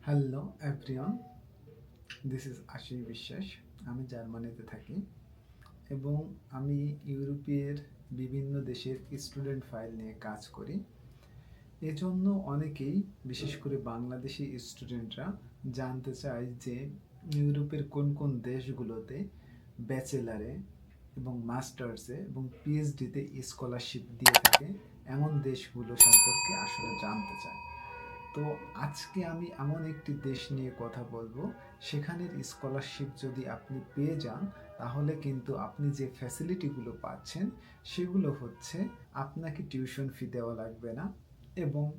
Hello everyone this is Ashish Biswas আমি জার্মানিতে থাকি এবং আমি ইউরোপের বিভিন্ন দেশের স্টুডেন্ট ফাইল নিয়ে কাজ করি। এজন্য অনেকেই, বিশেষ করে বাংলাদেশি স্টুডেন্টরা জানতে চায় যে ইউরোপের কোন কোন দেশগুলোতে ব্যাচেলারে এবং মাস্টার্সে এবং পিএইচডিতে স্কলারশিপ দিয়ে থাকে, এমন দেশগুলো সম্পর্কে আসলে জানতে চায়। তো আজকে আমি এমন একটি দেশ নিয়ে কথা বলব, সেখানের স্কলারশিপ যদি আপনি পেয়ে যান, তাহলে কিন্তু আপনি যে ফ্যাসিলিটিগুলো পাচ্ছেন, সেগুলো হচ্ছে আপনাকে টিউশন ফি দেওয়া লাগবে না এবং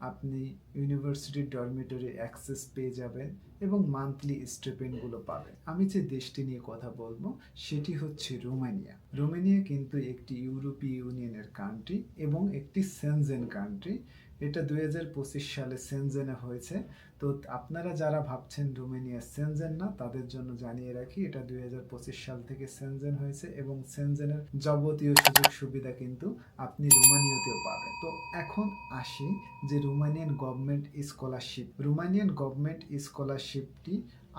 আপনি ইউনিভার্সিটির ডরমিটরি অ্যাক্সেস পেয়ে যাবেন এবং মান্থলি স্টেপেনগুলো পাবেন। আমি যে দেশটি নিয়ে কথা বলব, সেটি হচ্ছে রোমানিয়া। রোমানিয়া কিন্তু একটি ইউরোপীয় ইউনিয়নের কান্ট্রি এবং একটি সেনজেন কান্ট্রি এটা দুই সালে সেনজেনে হয়েছে। তো আপনারা যারা ভাবছেন রোমেনিয়া সেনজেন না, তাদের জন্য জানিয়ে রাখি, এটা দুই সাল থেকে সেনজেন হয়েছে এবং সেনজেনের যাবতীয় সুযোগ সুবিধা কিন্তু আপনি রোমানিয়াতেও পাবেন। তো এখন আসি যে Romanian government scholarship. Romanian government স্কলারশিপটি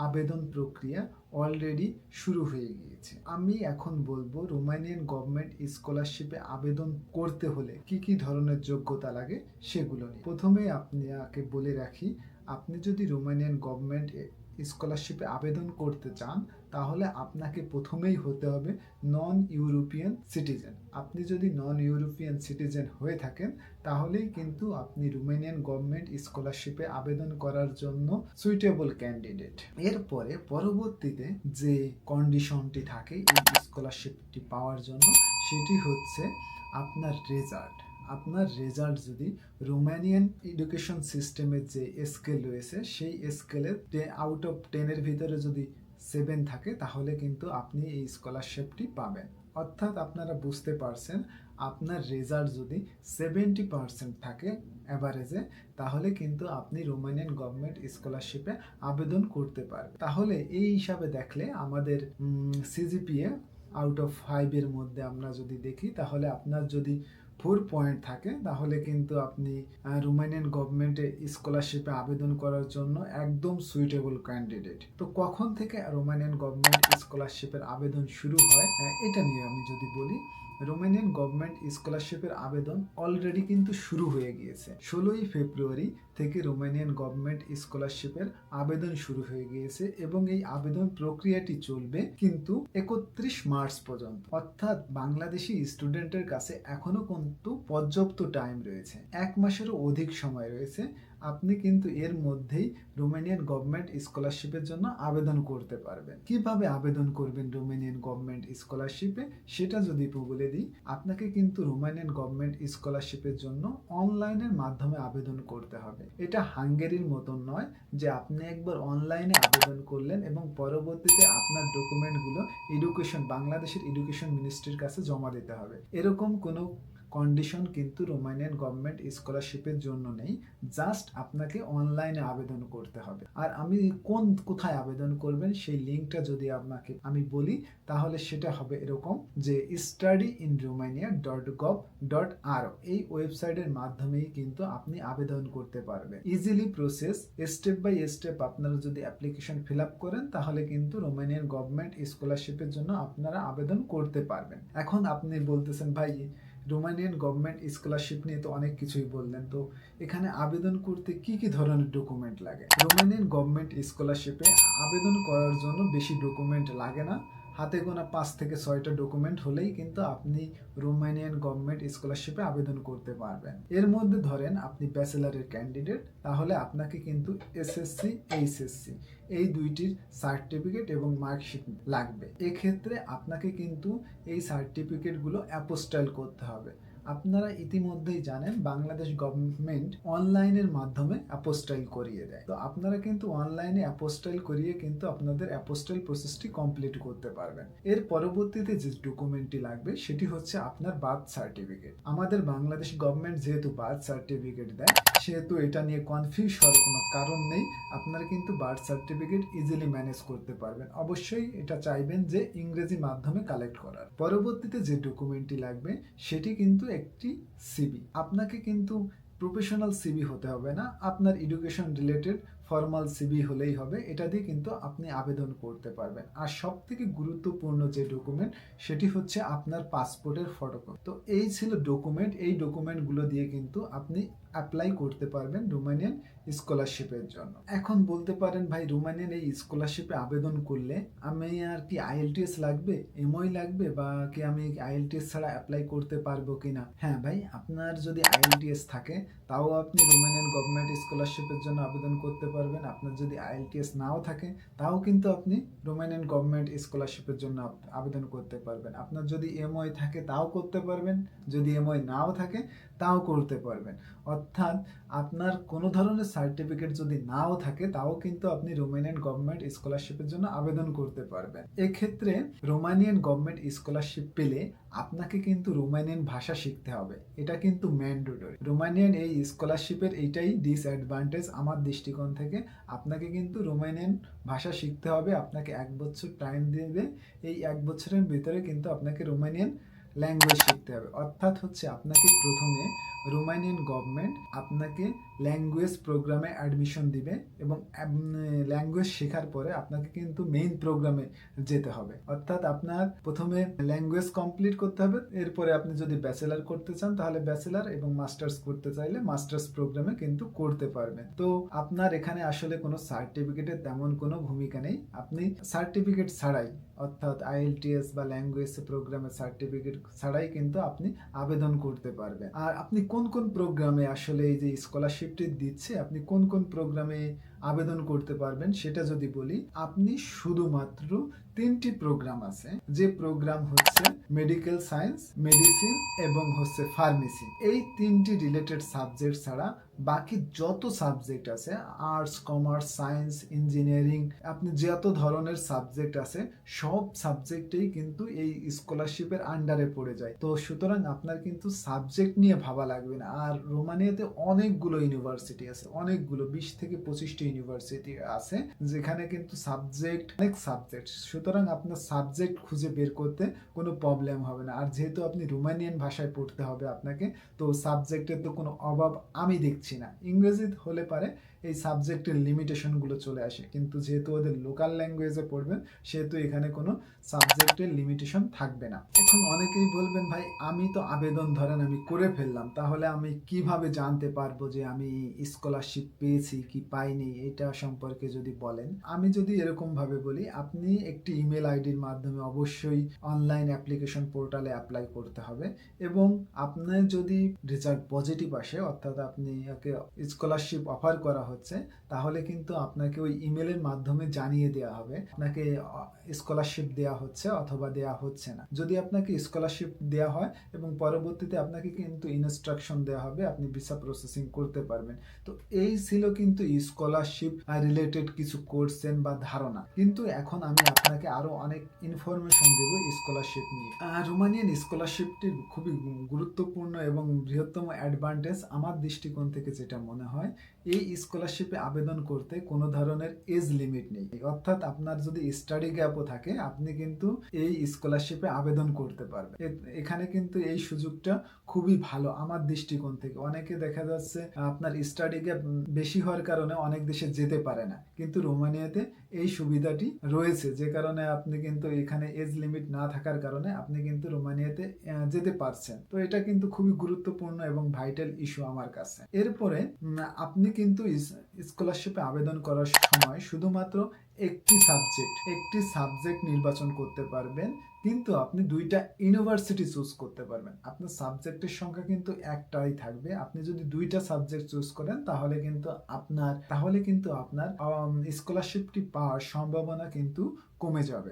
আবেদন প্রক্রিয়া অলরেডি শুরু হয়ে গিয়েছে। আমি এখন বলব, রোমানিয়ান গভর্নমেন্ট স্কলারশিপে আবেদন করতে হলে কি কি ধরনের যোগ্যতা লাগে সেগুলো নিয়ে। প্রথমে আপনাকে বলে রাখি, আপনি যদি রোমানিয়ান গভর্নমেন্ট স্কলারশিপে আবেদন করতে চান, তাহলে আপনাকে প্রথমেই হতে হবে নন ইউরোপিয়ান সিটিজেন আপনি যদি নন ইউরোপিয়ান সিটিজেন হয়ে থাকেন, তাহলেই কিন্তু আপনি রুমেনিয়ান গভর্নমেন্ট স্কলারশিপে আবেদন করার জন্য সুইটেবল ক্যান্ডিডেট এরপরে পরবর্তীতে যে কন্ডিশনটি থাকে, এই স্কলারশিপটি পাওয়ার জন্য, সেটি হচ্ছে আপনার রেজাল্ট আপনার রেজাল্ট যদি রোমানিয়ান এডুকেশন সিস্টেমের যে স্কেল রয়েছে, সেই স্কেলের আউট অফ টেনের ভিতরে যদি সেভেন থাকে, তাহলে কিন্তু আপনি এই স্কলারশিপটি পাবেন। অর্থাৎ আপনারা বুঝতে পারছেন, আপনার রেজাল্ট যদি সেভেন্টি পার্সেন্ট থাকে অ্যাভারেজে তাহলে কিন্তু আপনি রোমানিয়ান গভর্নমেন্ট স্কলারশিপে আবেদন করতে পারবেন। তাহলে এই হিসাবে দেখলে আমাদের সিজিপিএ আউট অফ ফাইভের মধ্যে আমরা যদি দেখি, তাহলে আপনার যদি ফোর পয়েন্ট থাকে, তাহলে কিন্তু আপনি রোমানিয়ান গভর্নমেন্টে স্কলারশিপে আবেদন করার জন্য একদম সুইটেবল ক্যান্ডিডেট তো কখন থেকে রোমানিয়ান গভর্নমেন্ট স্কলারশিপের আবেদন শুরু হয়? এটা নিয়ে আমি যদি বলি রোমানিয়ান গভর্নমেন্ট স্কলারশিপের আবেদন অলরেডি কিন্তু শুরু হয়ে গিয়েছে। ষোলোই ফেব্রুয়ারি থেকে রোমানিয়ান গভর্নমেন্ট স্কলারশিপের আবেদন শুরু হয়ে গিয়েছে এবং এই আবেদন প্রক্রিয়াটি চলবে কিন্তু একত্রিশ মার্চ পর্যন্ত। অর্থাৎ বাংলাদেশি স্টুডেন্টের কাছে এখনও কিন্তু পর্যাপ্ত টাইম রয়েছে। এক মাসেরও অধিক সময় রয়েছে। আপনি কিন্তু এর মধ্যেই রোমানিয়ান গভর্নমেন্ট স্কলারশিপের জন্য আবেদন করতে পারবেন। কীভাবে আবেদন করবেন রোমানিয়ান গভর্নমেন্ট স্কলারশিপে? সেটা যদি বলে দিই, আপনাকে কিন্তু রোমানিয়ান গভর্নমেন্ট স্কলারশিপের জন্য অনলাইনের মাধ্যমে আবেদন করতে হবে। এটা হাঙ্গেরির মতন নয় যে আপনি একবার অনলাইনে আবেদন করলেন এবং পরবর্তীতে আপনার ডকুমেন্টগুলো এডুকেশন বাংলাদেশের এডুকেশন মিনিস্ট্রির কাছে জমা দিতে হবে। এরকম কোনো কন্ডিশন কিন্তু রোমানিয়ান গভর্নমেন্ট স্কলারশিপের জন্য নেই জাস্ট আপনাকে অনলাইনে আবেদন করতে হবে। আর আমি কোন, কোথায় আবেদন করবেন সেই লিঙ্কটা যদি আপনাকে আমি বলি, তাহলে সেটা হবে এরকম যে study in Romania dot gov dot আর এই ওয়েবসাইটের মাধ্যমেই কিন্তু আপনি আবেদন করতে পারবেন। Easily process step by step আপনারা যদি অ্যাপ্লিকেশন ফিল আপ করেন, তাহলে কিন্তু রোমানিয়ান গভর্নমেন্ট স্কলারশিপের জন্য আপনারা আবেদন করতে পারবেন। এখন আপনি বলতেছেন, ভাই রোমানিয়ান গভর্নমেন্ট স্কলারশিপ নিয়ে তো অনেক কিছুই বললেন। তো এখানে আবেদন করতে কি কি ধরনের ডকুমেন্ট লাগে? রোমানিয়ান গভর্নমেন্ট স্কলারশিপে আবেদন করার জন্য বেশি ডকুমেন্ট লাগে না। হাতে গোনা পাঁচ থেকে ছয়টা ডকুমেন্ট হলেই কিন্তু আপনি রোমানিয়ান গভর্নমেন্ট স্কলারশিপে আবেদন করতে পারবেন। এর মধ্যে ধরেন, আপনি ব্যাচেলারের ক্যান্ডিডেট তাহলে আপনাকে কিন্তু এসএসসি এইচএসসি এই দুইটির সার্টিফিকেট এবং মার্কশিট লাগবে। এক্ষেত্রে আপনাকে কিন্তু এই সার্টিফিকেটগুলো অ্যাপোস্টাইল করতে হবে। আপনারা ইতিমধ্যেই জানেন, বাংলাদেশ গভর্নমেন্ট অনলাইনের মাধ্যমে অ্যাপোস্টাইল করিয়ে দেয়। তো আপনারা কিন্তু অনলাইনে অ্যাপোস্টাইল করিয়ে কিন্তু আপনাদের অ্যাপোস্টাইল প্রসেসটি কমপ্লিট করতে পারবেন। এর পরবর্তীতে যে ডকুমেন্টটি লাগবে, সেটি হচ্ছে আপনার বার্থ সার্টিফিকেট আমাদের বাংলাদেশ গভর্নমেন্ট যেহেতু বার্থ সার্টিফিকেট দেয়, সেহেতু এটা নিয়ে কনফিউজ হওয়ার কোনো কারণ নেই। আপনারা কিন্তু বার্থ সার্টিফিকেট ইজিলি ম্যানেজ করতে পারবেন। অবশ্যই এটা চাইবেন যে ইংরেজি মাধ্যমে কালেক্ট করার। পরবর্তীতে যে ডকুমেন্টটি লাগবে, সেটি কিন্তু একটি সিবি আপনাকে কিন্তু প্রফেশনাল সিবি হতে হবে না, আপনার এডুকেশন রিলেটেড ফর্মাল সিবি হলেই হবে, এটা দিয়ে কিন্তু আপনি আবেদন করতে পারবেন। আর সব থেকে গুরুত্বপূর্ণ যে ডকুমেন্ট সেটি হচ্ছে আপনার পাসপোর্টের ফটোকপি তো এই ছিল ডকুমেন্ট এই ডকুমেন্টগুলো দিয়ে কিন্তু আপনি অ্যাপ্লাই করতে পারবেন রোমানিয়ান স্কলারশিপের জন্য। এখন বলতে পারেন, ভাই, রোমানিয়ান এই স্কলারশিপে আবেদন করলে আমি আর কি আইএলটিএস লাগবে? এমওই লাগবে? বা কি আমি আইএলটিএস ছাড়া অ্যাপ্লাই করতে পারব কিনা? হ্যাঁ ভাই, আপনার যদি আইএলটিএস থাকে, তাও আপনি রোমানিয়ান গভর্নমেন্ট স্কলারশিপের জন্য আবেদন করতে পারবেন। আপনার যদি আইএলটিএস নাও থাকে, তাও কিন্তু আপনি রোমানিয়ান গভর্নমেন্ট স্কলারশিপের জন্য আবেদন করতে পারবেন। আপনার যদি এমওই থাকে, তাও করতে পারবেন। যদি এমওই নাও থাকে, তাও করতে পারবেন। অর্থাৎ আপনার কোনো ধরনের সার্টিফিকেট যদি নাও থাকে, তাও কিন্তু আপনি রোমানিয়ান গভর্নমেন্ট স্কলারশিপের জন্য আবেদন করতে পারবেন। এক্ষেত্রে রোমানিয়ান গভর্নমেন্ট স্কলারশিপ পেলে আপনাকে কিন্তু রোমানিয়ান ভাষা শিখতে হবে। এটা কিন্তু ম্যান্ডেটরি রোমানিয়ান এই স্কলারশিপের এইটাই ডিসঅ্যাডভান্টেজ আমার দৃষ্টিকোণ থেকে। আপনাকে কিন্তু রোমানিয়ান ভাষা শিখতে হবে, আপনাকে এক বছর টাইম দেবে। এই এক বছরের ভিতরে কিন্তু আপনাকে রোমানিয়ান ল্যাঙ্গুয়েজ শিখতে হবে। অর্থাৎ হচ্ছে আপনাকে প্রথমে রোমানিয়ান গভর্নমেন্ট আপনাকে ল্যাঙ্গুয়েজ প্রোগ্রামে অ্যাডমিশন দিবে এবং ল্যাঙ্গুয়েজ শেখার পরে আপনাকে কিন্তু মেইন প্রোগ্রামে যেতে হবে। অর্থাৎ আপনার প্রথমে ল্যাঙ্গুয়েজ কমপ্লিট করতে হবে, এরপরে আপনি যদি ব্যাচেলার করতে চান তাহলে ব্যাচেলার এবং মাস্টার্স করতে চাইলে মাস্টার্স প্রোগ্রামে কিন্তু করতে পারবেন। তো আপনার এখানে আসলে কোনো সার্টিফিকেটের তেমন কোনো ভূমিকা নেই। আপনি সার্টিফিকেট ছাড়াই, অর্থাৎ আইএলটিএস বা ল্যাঙ্গুয়েজ প্রোগ্রামের সার্টিফিকেট ছাড়াই কিন্তু আপনি আবেদন করতে পারবেন। আর আপনি কোন কোন কোন প্রোগ্রামে আসলে এই যে স্কলারশিপটি দিচ্ছে, আপনি কোন কোন প্রোগ্রামে আবেদন করতে পারবেন সেটা যদি বলি, আপনি শুধুমাত্র তিনটি প্রোগ্রাম আছে, যে প্রোগ্রাম হচ্ছে মেডিকেল সায়েন্স মেডিসিন এবং হচ্ছে ফার্মেসি এই তিনটি রিলেটেড সাবজেক্ট ছাড়া বাকি যত সাবজেক্ট আছে আর্টস কমার্স সায়েন্স ইঞ্জিনিয়ারিং আপনি যত ধরনের সাবজেক্ট আছে, সব সাবজেক্টেই কিন্তু এই স্কলারশিপের আন্ডারে পড়ে যায়। তো সুতরাং আপনার কিন্তু সাবজেক্ট নিয়ে ভাবা লাগবে না। আর রোমানিয়াতে অনেকগুলো ইউনিভার্সিটি আছে, অনেকগুলো বিশ থেকে পঁচিশটি ইউনিভার্সিটি আছে, যেখানে কিন্তু সাবজেক্ট অনেক সাবজেক্ট সুতরাং আপনার সাবজেক্ট খুঁজে বের করতে কোনো প্রবলেম হবে না। আর যেহেতু আপনি রোমানিয়ান ভাষায় পড়তে হবে আপনাকে, তো সাবজেক্টের তো কোনো অভাব আমি দেখছি না। ইংরেজি হলে পারে এই সাবজেক্টের লিমিটেশনগুলো চলে আসে। কিন্তু যেহেতু ওদের লোকাল ল্যাঙ্গুয়েজে পড়বেন, সেহেতু এখানে কোনো সাবজেক্টের লিমিটেশন থাকবে না। এখন অনেকেই বলবেন, ভাই, আমি তো আবেদন ধরেন আমি করে ফেললাম, তাহলে আমি কীভাবে জানতে পারব যে আমি স্কলারশিপ পেয়েছি কি পাইনি? এটা সম্পর্কে যদি বলেন। আমি যদি এরকম ভাবে বলি, আপনি একটি ইমেল আইডির মাধ্যমে অবশ্যই অনলাইন অ্যাপ্লিকেশন পোর্টালে অ্যাপ্লাই করতে হবে এবং আপনার যদি রেজাল্ট পজিটিভ আসে, অর্থাৎ আপনি স্কলারশিপ অফার করা হচ্ছে, তাহলে কিন্তু আপনাকে ওই ইমেলের মাধ্যমে জানিয়ে দেওয়া হবে। আপনাকে স্কলারশিপ দেওয়া হচ্ছে অথবা দেওয়া হচ্ছে না। যদি আপনাকে স্কলারশিপ দেওয়া হয় এবং পরবর্তীতে আপনাকে কিন্তু ইনস্ট্রাকশন দেওয়া হবে, আপনি ভিসা প্রসেসিং করতে পারবেন। তো এই ছিল কিন্তু স্কলারশিপ রিলেটেড কিছু কোর্সেন বা ধারণা। কিন্তু এখন আমি আপনাকে আরও অনেক ইনফরমেশন দেব স্কলারশিপ নিয়ে। রোমানিয়ান স্কলারশিপটি খুবই গুরুত্বপূর্ণ এবং বৃহত্তম অ্যাডভান্টেজ আমার দৃষ্টিকোণ থেকে যেটা মনে হয় এই স্কলারশিপে আবেদন করতে কোনো ধরনের এজ লিমিট নেই। অর্থাৎ আপনার যদি স্টাডি গ্যাপও থাকে, আপনি কিন্তু এই স্কলারশিপে আবেদন করতে পারবেন। এখানে কিন্তু এই সুযোগটা খুবই ভালো আমার দৃষ্টিকোণ থেকে। অনেকে দেখা যাচ্ছে, আপনার স্টাডি গ্যাপ বেশি হওয়ার কারণে অনেক দেশে যেতে পারে না। কিন্তু রোমানিয়াতে এই সুবিধাটি রয়েছে। যে কারণে আপনি কিন্তু এখানে এজ লিমিট না থাকার কারণে আপনি কিন্তু রোমানিয়াতে যেতে পারছেন। তো এটা কিন্তু খুবই গুরুত্বপূর্ণ এবং ভাইটাল ইস্যু আমার কাছে। এরপরে আপনি কিন্তু স্কলারশিপে আবেদন করার সময় শুধুমাত্র একটি সাবজেক্ট একটি সাবজেক্ট নির্বাচন করতে পারবেন, কিন্তু আপনি দুইটা ইউনিভার্সিটি চুজ করতে পারবেন। আপনার সাবজেক্টের সংখ্যা কিন্তু একটাই থাকবে। আপনি যদি দুইটা সাবজেক্ট চুজ করেন, তাহলে কিন্তু আপনার, তাহলে কিন্তু আপনার স্কলারশিপটি পাওয়ার সম্ভাবনা কিন্তু কমে যাবে।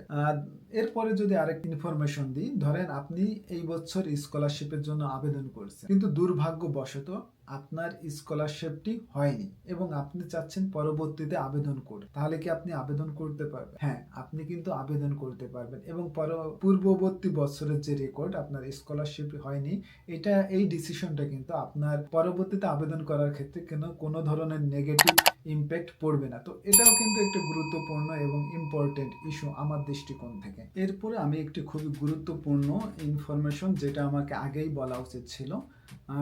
এরপরে যদি আরেক ইনফরমেশন দিই, ধরেন আপনি এই বছর স্কলারশিপের জন্য আবেদন করছেন, কিন্তু দুর্ভাগ্যবশত আপনার স্কলারশিপটি হয়নি এবং আপনি চাচ্ছেন পরবর্তীতে আবেদন করতে, তাহলে কি আপনি আবেদন করতে পারবেন। হ্যাঁ আপনি কিন্তু আবেদন করতে পারবেন এবং পর- পূর্ববর্তী বছরের যে রেকর্ড আপনার স্কলারশিপ হয়নি, এটা, এই ডিসিশনটা কিন্তু আপনার পরবর্তীতে আবেদন করার ক্ষেত্রে কেন, কোনো ধরনের নেগেটিভ ইম্প্যাক্ট পড়বে না। তো এটাও কিন্তু একটি গুরুত্বপূর্ণ এবং ইম্পর্টেন্ট ইস্যু আমার দৃষ্টিকোণ থেকে। এরপরে আমি একটি খুবই গুরুত্বপূর্ণ ইনফরমেশন যেটা আমাকে আগেই বলা উচিত ছিল।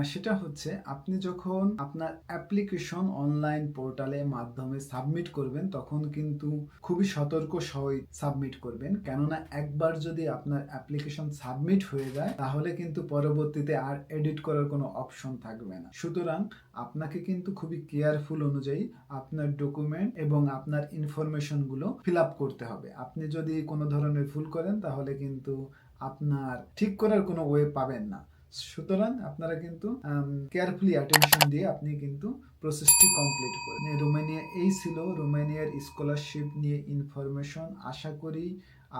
সেটা হচ্ছে আপনি যখন আপনার অ্যাপ্লিকেশন অনলাইন পোর্টালে মাধ্যমে সাবমিট করবেন, তখন কিন্তু খুবই সতর্ক সহই সাবমিট করবেন। কেননা একবার যদি আপনার অ্যাপ্লিকেশন সাবমিট হয়ে যায়, তাহলে কিন্তু পরবর্তীতে আর এডিট করার কোনো অপশন থাকবে না। সুতরাং আপনাকে কিন্তু খুবই কেয়ারফুল অনুযায়ী আপনার ডকুমেন্ট এবং আপনার ইনফরমেশনগুলো ফিল আপ করতে হবে। আপনি যদি কোনো ধরনের ভুল করেন, তাহলে কিন্তু আপনার ঠিক করার কোনো ওয়ে পাবেন না। সুতরাং আপনারা কিন্তু কেয়ারফুলি অ্যাটেনশন দিয়ে আপনি কিন্তু প্রসেসটি কমপ্লিট করেন রোমানিয়া, এই ছিল রোমানিয়ার স্কলারশিপ নিয়ে ইনফরমেশন আশা করি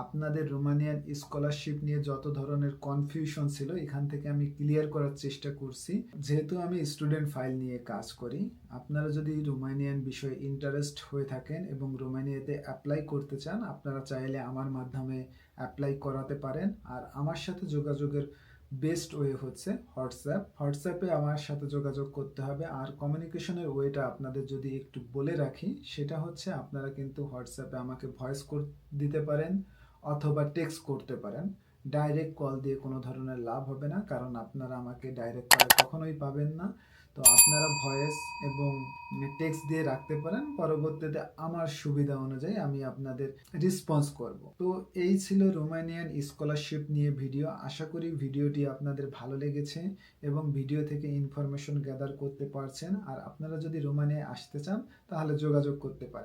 আপনাদের রোমানিয়ান স্কলারশিপ নিয়ে যত ধরনের কনফিউশন ছিল, এখান থেকে আমি ক্লিয়ার করার চেষ্টা করছি। যেহেতু আমি স্টুডেন্ট ফাইল নিয়ে কাজ করি, আপনারা যদি রোমানিয়ান বিষয়ে ইন্টারেস্ট হয়ে থাকেন এবং রোমানিয়াতে অ্যাপ্লাই করতে চান, আপনারা চাইলে আমার মাধ্যমে অ্যাপ্লাই করাতে পারেন। আর আমার সাথে যোগাযোগের বেস্ট ওয়ে হচ্ছে হোয়াটসঅ্যাপ। হোয়াটসঅ্যাপে আমার সাথে যোগাযোগ করতে হবে। আর কমিউনিকেশনের ওয়েটা আপনাদের যদি একটু বলে রাখি, সেটা হচ্ছে আপনারা কিন্তু হোয়াটসঅ্যাপে আমাকে ভয়েস কর দিতে পারেন অথবা টেক্সট করতে পারেন। ডাইরেক্ট কল দিয়ে কোনো ধরনের লাভ হবে না, কারণ আপনারা আমাকে ডাইরেক্ট কলে কখনোই পাবেন না। তো আপনারা ভয়েস এবং টেক্সট দিয়ে রাখতে পারেন, পরবর্তীতে আমার সুবিধা অনুযায়ী আমি আপনাদের রেসপন্স করব। তো এই ছিল রোমানিয়ান স্কলারশিপ নিয়ে ভিডিও আশা করি ভিডিওটি আপনাদের ভালো লেগেছে এবং ভিডিও থেকে ইনফরমেশন গ্যাদার করতে পারছেন। আর আপনারা যদি রোমানিয়ায় আসতে চান, তাহলে যোগাযোগ করতে পারেন।